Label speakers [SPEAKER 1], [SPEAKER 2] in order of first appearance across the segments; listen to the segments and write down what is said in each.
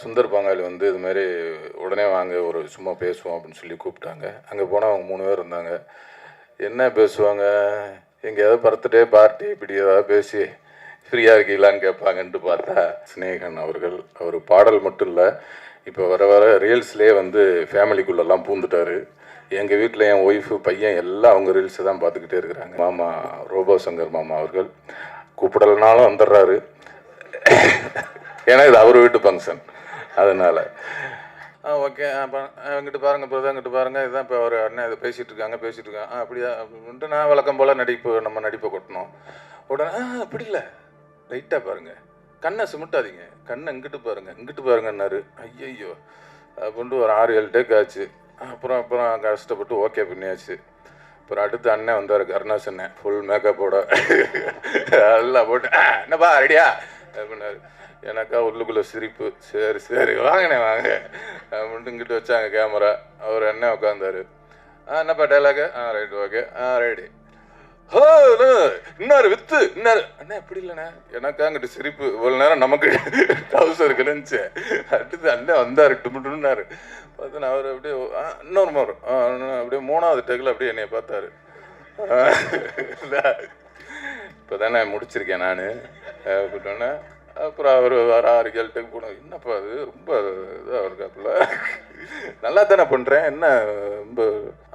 [SPEAKER 1] சுந்தர் பங்காளி வந்து இது மாதிரி உடனே வாங்க ஒரு சும்மா பேசுவோம் அப்படின்னு சொல்லி கூப்பிட்டாங்க. அங்கே போனால் அவங்க மூணு பேர் இருந்தாங்க. என்ன பேசுவாங்க? எங்கேயாவது பர்த்டே பார்ட்டி இப்படி ஏதாவது பேசி ஃப்ரீயாக இருக்கீங்களான்னு கேட்பாங்கன்ட்டு பார்த்தா சினேகன் அவர்கள் அவர் பாடல் மட்டும் இல்லை இப்போ வர வர ரீல்ஸ்லேயே வந்து ஃபேமிலிக்குள்ளெல்லாம் பூந்துட்டாரு. எங்கள் வீட்டில் என் ஒய்ஃபு பையன் எல்லாம் அவங்க ரீல்ஸை தான் பார்த்துக்கிட்டே இருக்கிறாங்க. மாமா ரோபோ சங்கர் மாமா அவர்கள் கூப்பிடலனாலும் வந்துடுறாரு. ஏன்னா இது அவர் வீட்டு ஃபங்க்ஷன் அதனால். ஆ ஓகே அப்போ இங்கிட்டு பாருங்க இப்போ தான் இங்கிட்டு பாருங்கள் இதுதான் இப்போ ஒரு அண்ணன் இதை பேசிகிட்டு இருக்காங்க பேசிகிட்டு இருக்காங்க. அப்படியா? அப்படின்ட்டு நான் வழக்கம் போல் நடிப்பு நம்ம நடிப்பை கொட்டணும். உடனே ஆ அப்படி இல்லை. லைட்டாக பாருங்கள் கண்ணை சிமிட்டாதீங்க. கண்ணை இங்கிட்டு பாருங்க. இங்கிட்டு பாருங்கன்னாரு. ஐயையோ. அப்படின்ட்டு ஒரு ஆறு ஏழு டேக் ஆச்சு. அப்புறம் அப்புறம் கஷ்டப்பட்டு ஓகே பண்ணியாச்சு. அப்புறம் அடுத்து அண்ணன் வந்தார் கருணாஸ் அண்ணன் ஃபுல் மேக்கப்போட எல்லாம் போட்டு என்னப்பா ரெடியா அப்படின்னாரு. எனக்கா உள்ளுக்குள்ளே சிரிப்பு. சரி சரி வாங்கினேன் வாங்க. அப்படின்ட்டு இங்கிட்டு வச்சாங்க கேமரா. அவர் என்ன உட்காந்தாரு ஆ என்னப்பா டைலாகு ஆ ரைட் ஓகே ஆ ரைடு ஹோ இன்னொரு வித்து இன்னொரு. அண்ணா எப்படி இல்லைண்ணே. எனக்கா அங்கிட்டு சிரிப்பு. இவ்வளோ நேரம் நமக்கு டவுசர் கிடந்துச்சு அடுத்து அண்ணன் வந்தார் டுமுட்டுனாரு பார்த்து நான் அவர் அப்படியே ஆ, இன்னொரு முறை. ஆ, இன்னும் அப்படியே மூணாவது டேக்கில் அப்படியே என்னைய பார்த்தாரு. இப்போ தானே முடிச்சிருக்கேன் நான். அப்படின்னோடனே அப்புறம் அவர் வர ஆறு கேள்ட்டுக்கு போனோம். என்னப்பா அது ரொம்ப இதாக இருக்காப்புல நல்லா தானே பண்ணுறேன் என்ன ரொம்ப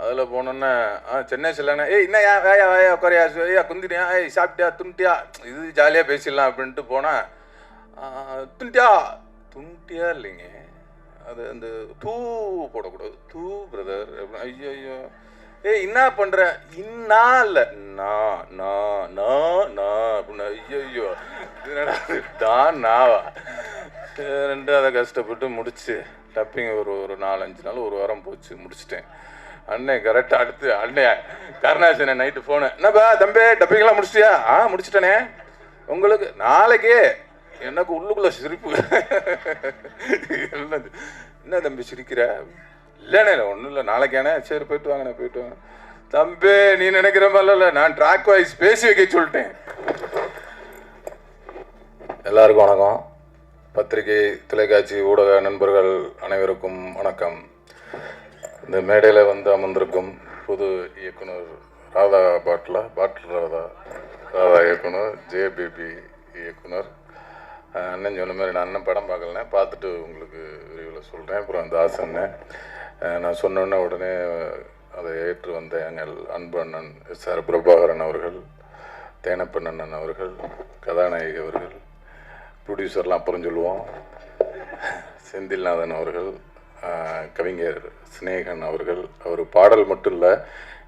[SPEAKER 1] அதில் போனோன்னே ஆ சென்னை செல்லண்ணே. ஏய் என்ன ஏன் வேயா வேயா குறையா ஐயா குந்திரியா ஏய் சாப்பிட்டியா? துண்டியா? இது ஜாலியாக பேசிடலாம் அப்படின்ட்டு போனேன் துண்டியா? துண்டியா இல்லைங்க. அது அந்த தூ போடக்கூடாது. தூ பிரதர் ஐயோ ஐயோ ஏய் என்ன பண்ணுற இன்னா இல்லை. நான் நான் நான் நான் அப்படின்னு. ஐயோ என்னடா நான் நாவா? ரெண்டு அதை கஷ்டப்பட்டு முடிச்சு டப்பிங் ஒரு ஒரு நாலஞ்சு நாள் ஒரு வாரம் போச்சு முடிச்சிட்டேன். அண்ணே கரெக்டாக அடுத்து அண்ணே கருணாசனே நைட்டு ஃபோனு என்னப்பா தம்பே டப்பிங்லாம் முடிச்சிட்டியா? ஆ முடிச்சிட்டேனே. உங்களுக்கு நாளைக்கே எனக்கு உள்ளுக்குள்ள சிரிப்பு. என்னது? என்ன தம்பி சிரிக்கிற? இல்லைண்ணே ஒன்றும் இல்லை நாளைக்கானே சரி போயிட்டு வாங்கண்ணே போயிட்டு வாங்க தம்பி நீ நினைக்கிற மாதிரிலாம் நான் ட்ராக் வாய்ஸ் பேசி வைக்க சொல்லிட்டேன். எல்லாருக்கும் வணக்கம். பத்திரிகை தொலைக்காட்சி ஊடக நண்பர்கள் அனைவருக்கும் வணக்கம். இந்த மேடையில் வந்து அமர்ந்திருக்கும் புது இயக்குனர் ராதா பாட்லா பாட்டில் ராதா ராதா இயக்குனர் ஜேபிபி இயக்குனர். அண்ணன் சொன்ன மாதிரி நான் அண்ணன் படம் பார்க்கலனே பார்த்துட்டு உங்களுக்கு விரிவில் சொல்கிறேன் அப்புறம் தாசன்னு நான் சொன்னோன்னே உடனே அதை ஏற்று வந்த எங்கள் அன்பு அண்ணன் எஸ் ஆர் பிரபாகரன் அவர்கள் தேனப்பன் அண்ணன் அவர்கள் கதாநாயகி அவர்கள் ப்ரொடியூசர்லாம் அப்புறம் சொல்லுவோம். செந்தில்நாதன் அவர்கள் கவிஞர் சினேகன் அவர்கள். அவர் பாடல் மட்டும் இல்லை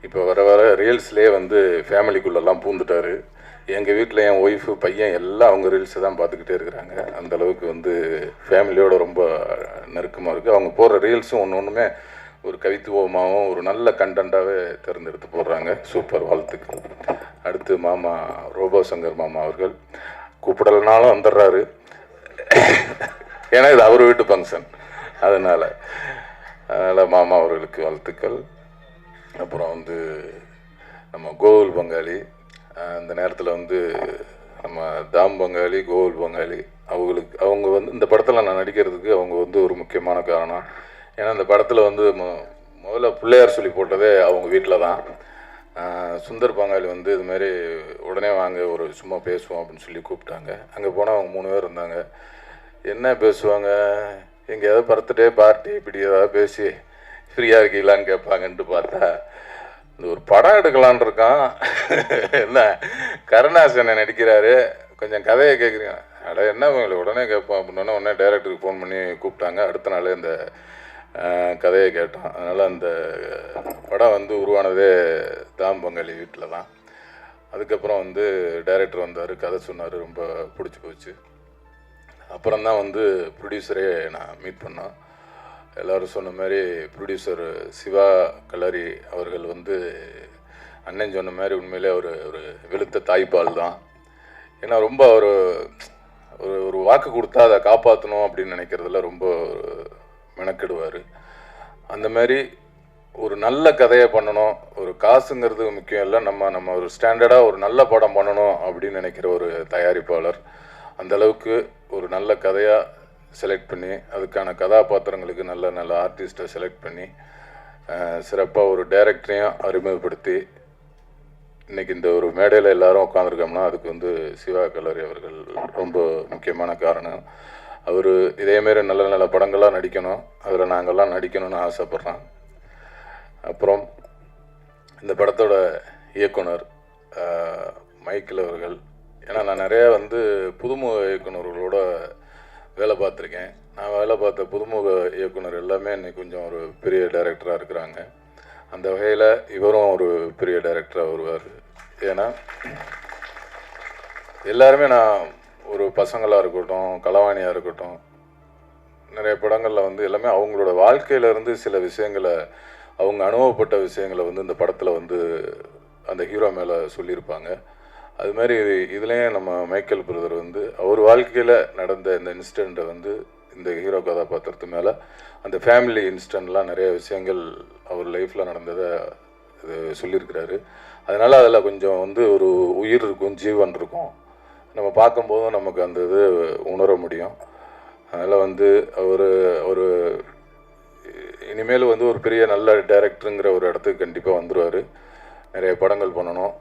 [SPEAKER 1] இப்போ வர வர ரீல்ஸ்லேயே வந்து ஃபேமிலிக்குள்ளெல்லாம் பூந்துட்டாரு. எங்கள் வீட்டில் என் ஒய்ஃபு பையன் எல்லாம் அவங்க ரீல்ஸை தான் பார்த்துக்கிட்டே இருக்கிறாங்க. அந்தளவுக்கு வந்து ஃபேமிலியோட ரொம்ப நெருக்கமாக இருக்குது அவங்க போடுற ரீல்ஸும் ஒன்று ஒன்றுமே ஒரு கவித்துவமாகவும் ஒரு நல்ல கண்டென்ட்டாகவே தேர்ந்தெடுத்து போடுறாங்க. சூப்பர் வாழ்த்துக்கள். அடுத்து மாமா ரோபோ சங்கர் மாமா அவர்கள். கூப்பிடலனாலும் வந்துடுறாரு. ஏன்னா இது அவர் வீட்டு ஃபங்க்ஷன் அதனால் அதனால் மாமா அவர்களுக்கு வாழ்த்துக்கள். அப்புறம் வந்து நம்ம கோகுல் பங்காளி அந்த நேரத்தில் வந்து நம்ம தாம் பங்காளி கோகுல் பங்காளி அவங்களுக்கு அவங்க வந்து இந்த படத்தில் நான் நடிக்கிறதுக்கு அவங்க வந்து ஒரு முக்கியமான காரணம். ஏன்னா அந்த படத்தில் வந்து மொ முதல்ல பிள்ளையார் சொல்லி போட்டதே அவங்க வீட்டில் தான். சுந்தர் பங்காளி வந்து இது மாதிரி உடனே வாங்க ஒரு சும்மா பேசுவோம் அப்படின்னு சொல்லி கூப்பிட்டாங்க. அங்கே போனால் அவங்க மூணு பேர் இருந்தாங்க. என்ன பேசுவாங்க? எங்கேயாவது பர்த்டே பார்ட்டி இப்படி ஏதாவது பேசி ஃப்ரீயாக இருக்கீங்களான்னு கேட்பாங்கன்ட்டு பார்த்தா இந்த ஒரு படம் எடுக்கலான் இருக்கான். என்ன கருணாசனை நடிக்கிறாரு. கொஞ்சம் கதையை கேட்குறீங்க அட என்ன உங்களை உடனே கேட்போம் அப்படின்னா உடனே டைரக்டருக்கு ஃபோன் பண்ணி கூப்பிட்டாங்க. அடுத்த நாள் இந்த கதையை கேட்டோம். அதனால் அந்த படம் வந்து உருவானதே தாம் பங்காளி வீட்டில் தான். அதுக்கப்புறம் வந்து டைரக்டர் வந்தார் கதை சொன்னார் ரொம்ப பிடிச்சி போச்சு. அப்புறம் தான் வந்து ப்ரொடியூசரே நான் மீட் பண்ணோம். எல்லோரும் சொன்ன மாதிரி ப்ரொடியூசர் சிவா கலரி அவர்கள் வந்து அண்ணன் சொன்ன மாதிரி உண்மையிலே ஒரு ஒரு வெளுத்த தாய்ப்பால் தான். ஏன்னா ரொம்ப ஒரு ஒரு ஒரு வாக்கு கொடுத்தா அதை காப்பாற்றணும் அப்படின்னு நினைக்கிறதுல ரொம்ப மெனக்கெடுவார். அந்த மாதிரி ஒரு நல்ல கதையை பண்ணணும். ஒரு காசுங்கிறது முக்கியம் இல்லை. நம்ம நம்ம ஒரு ஸ்டாண்டர்டாக ஒரு நல்ல படம் பண்ணணும் அப்படின்னு நினைக்கிற ஒரு தயாரிப்பாளர். அந்த அளவுக்கு ஒரு நல்ல கதையாக செலக்ட் பண்ணி அதுக்கான கதாபாத்திரங்களுக்கு நல்ல நல்ல ஆர்டிஸ்ட்டை செலக்ட் பண்ணி சிறப்பாக ஒரு டைரக்டரையும் அறிமுகப்படுத்தி இன்னைக்கு இந்த ஒரு மேடையில் எல்லாரும் உட்காந்துருக்கோம்னா அதுக்கு வந்து சிவா கல்லூரி அவர்கள் ரொம்ப முக்கியமான காரணம். அவர் இதேமாரி நல்ல நல்ல படங்கள்லாம் நடிக்கணும். அதில் நாங்கள்லாம் நடிக்கணும்னு ஆசைப்பட்றோம். அப்புறம் இந்த படத்தோட இயக்குனர் மைக்கில் அவர்கள். ஏன்னா நான் நிறைய வந்து புதுமுக இயக்குனர்களோட வேலை பார்த்துருக்கேன். நான் வேலை பார்த்த புதுமுக இயக்குனர் எல்லாமே இன்னைக்கு கொஞ்சம் ஒரு பெரிய டைரக்டராக இருக்கிறாங்க. அந்த வகையில் இவரும் ஒரு பெரிய டைரக்டராக வருவார். ஏன்னா எல்லாருமே நான் ஒரு பசங்களாக இருக்கட்டும் களவாணியாக இருக்கட்டும் நிறைய படங்களில் வந்து எல்லாமே அவங்களோட வாழ்க்கையில இருந்து சில விஷயங்களை அவங்க அனுபவப்பட்ட விஷயங்களை வந்து இந்த படத்தில் வந்து அந்த ஹீரோ மேலே சொல்லியிருப்பாங்க. அது மாதிரி இதுலேயும் நம்ம மைக்கேல் பிரதர் வந்து அவர் வாழ்க்கையில் நடந்த இந்த இன்சிடெண்ட்டை வந்து இந்த ஹீரோ கதாபாத்திரத்து மேலே அந்த ஃபேமிலி இன்சிடெண்ட்லாம் நிறைய விஷயங்கள் அவர் லைஃப்பில் நடந்ததை இது சொல்லியிருக்கிறாரு. அதனால் அதில் கொஞ்சம் வந்து ஒரு உயிர் இருக்கும் ஜீவன் இருக்கும். நம்ம பார்க்கும்போதும் நமக்கு அந்த இது உணர முடியும். அதனால் வந்து அவர் ஒரு இனிமேல் வந்து ஒரு பெரிய நல்ல டேரக்டருங்கிற ஒரு இடத்துக்கு கண்டிப்பாக வந்துடுவார் நிறைய படங்கள் பண்ணணும்.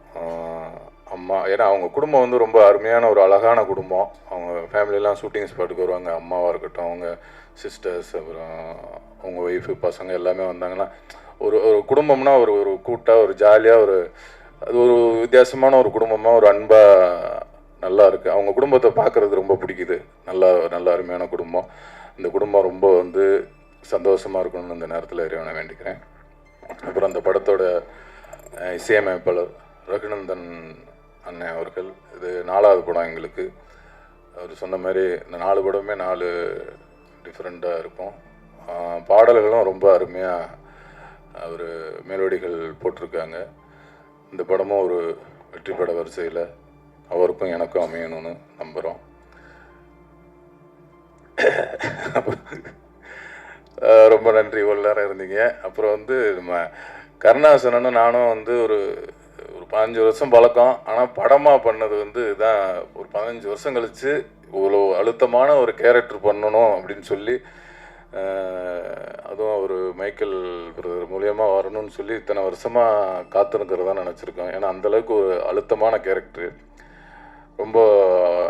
[SPEAKER 1] அம்மா ஏன்னா அவங்க குடும்பம் வந்து ரொம்ப அருமையான ஒரு அழகான குடும்பம். அவங்க ஃபேமிலியெலாம் ஷூட்டிங் ஸ்பாட்டுக்கு வருவாங்க. அம்மாவாக இருக்கட்டும் அவங்க சிஸ்டர்ஸ் அப்புறம் அவங்க ஒய்ஃபு பசங்க எல்லாமே வந்தாங்கன்னா ஒரு ஒரு குடும்பம்னா ஒரு ஒரு கூட்டாக ஒரு ஜாலியாக ஒரு அது ஒரு வித்தியாசமான ஒரு குடும்பமாக ஒரு அன்பாக நல்லா இருக்குது அவங்க குடும்பத்தை பார்க்குறது ரொம்ப பிடிக்குது. நல்லா நல்ல அருமையான குடும்பம். இந்த குடும்பம் ரொம்ப வந்து சந்தோஷமாக இருக்கணும்னு இந்த நேரத்தில் இறைவனை வேண்டிக்கிறேன். அப்புறம் அந்த படத்தோட இசையமைப்பாளர் ரகுநந்தன் அண்ணன் அவர்கள் இது நாலாவது படம் எங்களுக்கு. அவர் சொன்ன மாதிரி இந்த நாலு படமே நாலு டிஃப்ரெண்ட்டாக இருக்கும். பாடல்களும் ரொம்ப அருமையாக அவர் மெலோடிகள் போட்டிருக்காங்க. இந்த படமும் ஒரு வெற்றி பட வரிசையில் அவருக்கும் எனக்கும் அமையணும்னு நம்புகிறோம் ரொம்ப நன்றி. இவ்வளோ நேரம் இருந்தீங்க. அப்புறம் வந்து நம்ம கருணாசனனும் நானும் வந்து ஒரு ஒரு பதினஞ்சு வருஷம் பழக்கம். ஆனால் படமாக பண்ணது வந்து இதான். ஒரு பதினஞ்சு வருஷம் கழித்து இவ்வளோ அழுத்தமான ஒரு கேரக்டர் பண்ணணும் அப்படின்னு சொல்லி அதுவும் ஒரு மைக்கேல் பிரதர் மூலியமாக வரணும்னு சொல்லி இத்தனை வருஷமாக காத்திருக்கிறதா நினச்சிருக்கோம். ஏன்னா அந்தளவுக்கு ஒரு அழுத்தமான கேரக்டர் ரொம்ப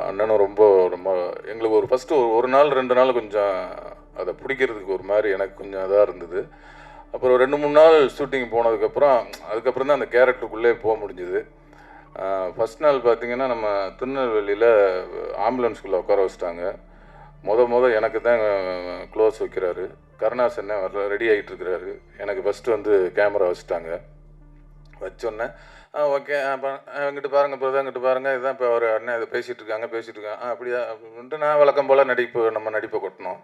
[SPEAKER 1] அண்ணனும் ரொம்ப ரொம்ப எங்களுக்கு ஒரு ஃபஸ்ட்டு ஒரு ஒரு நாள் ரெண்டு நாள் கொஞ்சம் அதை பிடிக்கிறதுக்கு ஒரு மாதிரி எனக்கு கொஞ்சம் இதாக இருந்தது. அப்புறம் ரெண்டு மூணு நாள் ஷூட்டிங் போனதுக்கப்புறம் அதுக்கப்புறம் தான் அந்த கேரக்டருக்குள்ளே போக முடிஞ்சுது. ஃபஸ்ட் நாள் பார்த்திங்கன்னா நம்ம திருநெல்வேலியில் ஆம்புலன்ஸ்குள்ளே உட்கார வச்சிட்டாங்க. முத முத எனக்கு தான் க்ளோஸ் வைக்கிறாரு. கருணாசன்னே வரல ரெடி ஆகிட்டு இருக்கிறாரு. எனக்கு ஃபஸ்ட்டு வந்து கேமரா வச்சுட்டாங்க. வச்சோன்னே ஆ ஓகே. இங்கிட்டு பாருங்க இப்போ இங்கிட்டு பாருங்கள் இதுதான் இப்போ ஒரு அண்ணன் இதை பேசிகிட்டு இருக்காங்க பேசிகிட்டு இருக்காங்க. ஆ அப்படியா அப்படின்ட்டு நான் வழக்கம் போல் நடிப்பு நம்ம நடிப்பை கொட்டணும்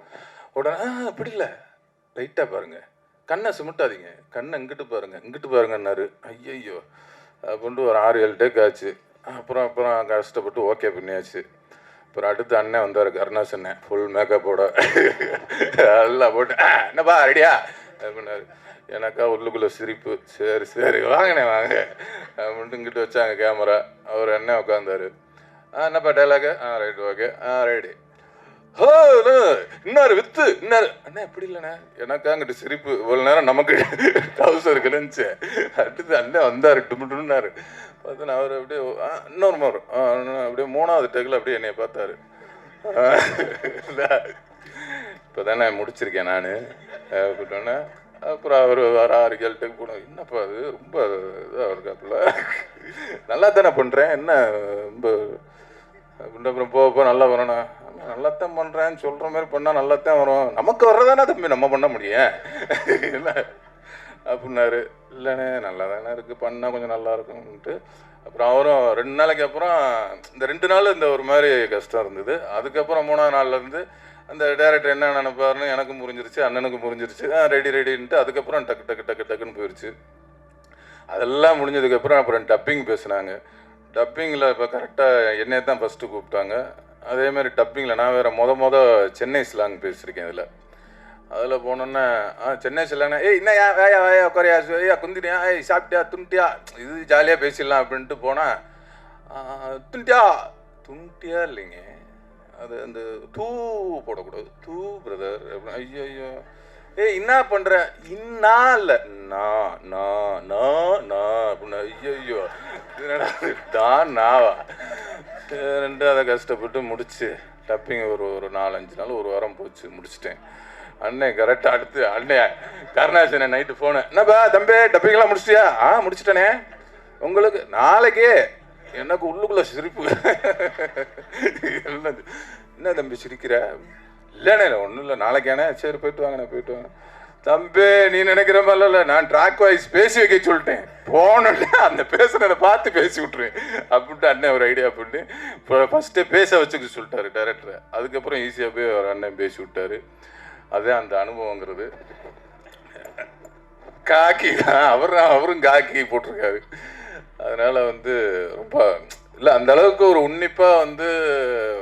[SPEAKER 1] உடனே ஆ அப்படி இல்லை. லைட்டாக பாருங்கள் கண்ணை சுமிட்டாதீங்க. கண்ணை இங்கிட்டு பாருங்க. இங்கிட்டு பாருங்கன்னாரு. ஐயையோ. அப்படின்ட்டு ஒரு ஆறு ஏழு டேக் ஆச்சு. அப்புறம் அப்புறம் கஷ்டப்பட்டு ஓகே பண்ணியாச்சு. அப்புறம் அடுத்து அண்ணன் வந்தார் கருணாஸ் அண்ணன். ஃபுல் மேக்கப்போட எல்லாம் போட்டு என்னப்பா ரெடியா அப்படின்னாரு. எனக்கா உள்ளுக்குள்ளே சிரிப்பு. சரி சரி வாங்கண்ணே வாங்க. அப்படின்ட்டு இங்கிட்டு வச்சாங்க கேமரா. அவர் அண்ணன் உட்காந்தாரு ஆ என்னப்பா டைலாகு ஆ ரைட் ஓகே ஆ ரைடு ஹோ இன்னாரு வித்து இன்னாரு. அண்ணா எப்படி இல்லைண்ணே. எனக்கா அங்கிட்டு சிரிப்பு. இவ்வளோ நேரம் நமக்கு டவுசர் கிழிஞ்சு அடுத்து அண்ணன் வந்தார் டுமுட்டுனாரு பார்த்தா அவர் அப்படியே ஆ, இன்னொரு முறை. ஆ, இன்னும் அப்படியே மூணாவது டேக்கில் அப்படியே என்னைய பார்த்தாரு. இப்போ தானே முடிச்சிருக்கேன் நான். அப்படின்னோடனே அப்புறம் அவர் வர ரிசல்ட்டுக்கு போனோம் என்னப்பா அது ரொம்ப இதாக இருக்காப்புல நல்லா தானே பண்ணுறேன் என்ன ரொம்ப அப்படின்ட்டு அப்புறம் போக போக நல்லா வரணும் நல்லாத்தான் பண்ணுறேன்னு சொல்கிற மாதிரி பண்ணால் நல்லாத்தான் வரும். நமக்கு வர்றதானே தம்பி நம்ம பண்ண முடியும். இல்லை அப்படின்னாரு. இல்லைண்ணே நல்லா தானே இருக்குது பண்ணால் கொஞ்சம் நல்லா இருக்கும்ன்ட்டு. அப்புறம் அவரும் ரெண்டு நாளைக்கு அப்புறம் இந்த ரெண்டு நாள் இந்த ஒரு மாதிரி கஷ்டம் இருந்தது. அதுக்கப்புறம் மூணாவது நாள்லேருந்து அந்த டேரக்டர் என்ன நினைப்பாருன்னு எனக்கும் புரிஞ்சிருச்சு அண்ணனுக்கும் புரிஞ்சிருச்சு. ஆ ரெடி ரெடின்ட்டு அதுக்கப்புறம் டக்கு டக்கு டக்கு டக்குன்னு போயிடுச்சு அதெல்லாம் முடிஞ்சதுக்கப்புறம் அப்புறம் டப்பிங் பேசுனாங்க. டப்பிங்கில் இப்போ கரெக்டாக என்னைய தான் ஃபஸ்ட்டு கூப்பிட்டாங்க. அதேமாதிரி டப்பிங்கில் நான் வேறு மொத மொத சென்னை ஸ்லாங் பேசியிருக்கேன் இதில். அதில் போனோன்னே ஆ சென்னை ஸ்லாங்னா ஏய் என்ன யா வேயா வேயா குறையா ஐயா குந்தினியா ஏய் சாப்பிட்டியா துண்டியா? இது ஜாலியாக பேசிடலாம் அப்படின்ட்டு போனால் துண்டியா? துண்டியா இல்லைங்க. அது அந்த தூ போடக்கூடாது. தூ பிரதர் ஐயோ ஐயோ ஏய் என்ன பண்ற? இன்னா இல்ல. நான் நான் நான் நான் அப்படின்னு ஐயோ தான் நாவா? ரெண்டு அதை கஷ்டப்பட்டு முடிச்சு. டப்பிங் ஒரு ஒரு நாலஞ்சு நாள் ஒரு வாரம் போச்சு முடிச்சிட்டேன். அண்ணன் கரெக்டாக அடுத்து அண்ணன் கருணாசன நைட்டு ஃபோனு என்னப்பா தம்பி டப்பிங்லாம் முடிச்சிட்டியா? ஆ முடிச்சிட்டனே. உங்களுக்கு நாளைக்கே எனக்கு உள்ளுக்குள்ள சிரிப்பு. என்னது? என்ன தம்பி சிரிக்கிற? இல்லைண்ணே இல்லை ஒன்றும் இல்லை. நாளைக்கானே சரி போயிட்டு வாங்கண்ணே போயிட்டு வாங்க. தம்பி நீ நினைக்கிற மாதிரி இல்லை. நான் ட்ராக் வைஸ் பேசி வைக்க சொல்லிட்டேன். போனோடனே அந்த பேசுனதை பார்த்து பேசி விட்ருவேன் அப்படின்ட்டு அண்ணன் ஒரு ஐடியா பண்ணி இப்போ ஃபஸ்ட்டே பேச வச்சுக்க சொல்லிட்டாரு டேரக்டரை அதுக்கப்புறம் ஈஸியாக போய் ஒரு அண்ணன் பேசி விட்டாரு. அதே அந்த அனுபவங்கிறது. காக்கி தான் அவர் அவரும் காக்கி போட்டிருக்காரு. அதனால வந்து ரொம்ப இல்லை அந்த அளவுக்கு ஒரு உன்னிப்பாக வந்து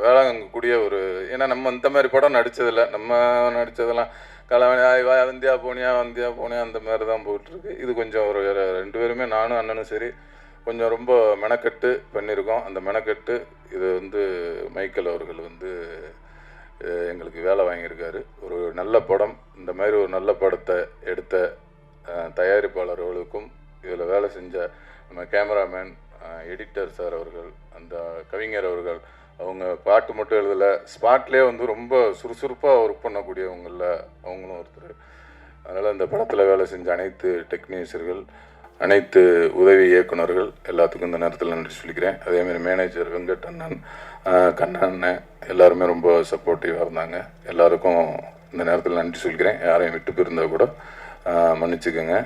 [SPEAKER 1] வேளாங்கக்கூடிய ஒரு ஏன்னா நம்ம இந்த மாதிரி படம் நடித்ததில்ல நம்ம நடித்ததெல்லாம் கலவணி ஆய்வா வந்தியா போனியா வந்தியா போனியா அந்த மாதிரி தான் போயிட்டுருக்கு. இது கொஞ்சம் ஒரு ரெண்டு பேருமே நானும் அண்ணனும் சரி கொஞ்சம் ரொம்ப மெனக்கட்டு பண்ணியிருக்கோம். அந்த மெனக்கட்டு இது வந்து மைக்கேல் அவர்கள் வந்து எங்களுக்கு வேலை வாங்கியிருக்காரு. ஒரு நல்ல படம். இந்த மாதிரி ஒரு நல்ல படத்தை எடுத்த தயாரிப்பாளர்களுக்கும் இதில் வேலை செஞ்ச நம்ம கேமராமேன் எடிட்டர் சார் அவர்கள் அந்த கவிஞர் அவர்கள் அவங்க பாட்டு மட்டும் எழுதலை ஸ்பாட்லேயே வந்து ரொம்ப சுறுசுறுப்பாக ஒர்க் பண்ணக்கூடியவங்களில் அவங்களும் ஒருத்தர். அதனால் இந்த படத்தில் வேலை செஞ்ச அனைத்து டெக்னீஷியர்கள் அனைத்து உதவி இயக்குனர்கள் எல்லாத்துக்கும் இந்த நேரத்தில் நன்றி சொல்லிக்கிறேன். அதேமாதிரி மேனேஜர் வெங்கட் அண்ணன் கண்ணண்ணன் கண்ணன் எல்லாருமே ரொம்ப சப்போர்ட்டிவாக இருந்தாங்க. எல்லாருக்கும் இந்த நேரத்தில் நன்றி சொல்லிக்கிறேன். யாரையும் விட்டு போயிருந்தால் கூட மன்னிச்சுக்கோங்க.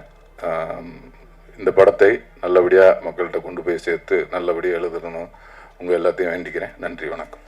[SPEAKER 1] இந்த படத்தை நல்லபடியாக மக்கள்கிட்ட கொண்டு போய் சேர்த்து நல்லபடியாக எழுதணும். உங்கள் எல்லாத்தையும் வேண்டிக்கிறேன். நன்றி வணக்கம்.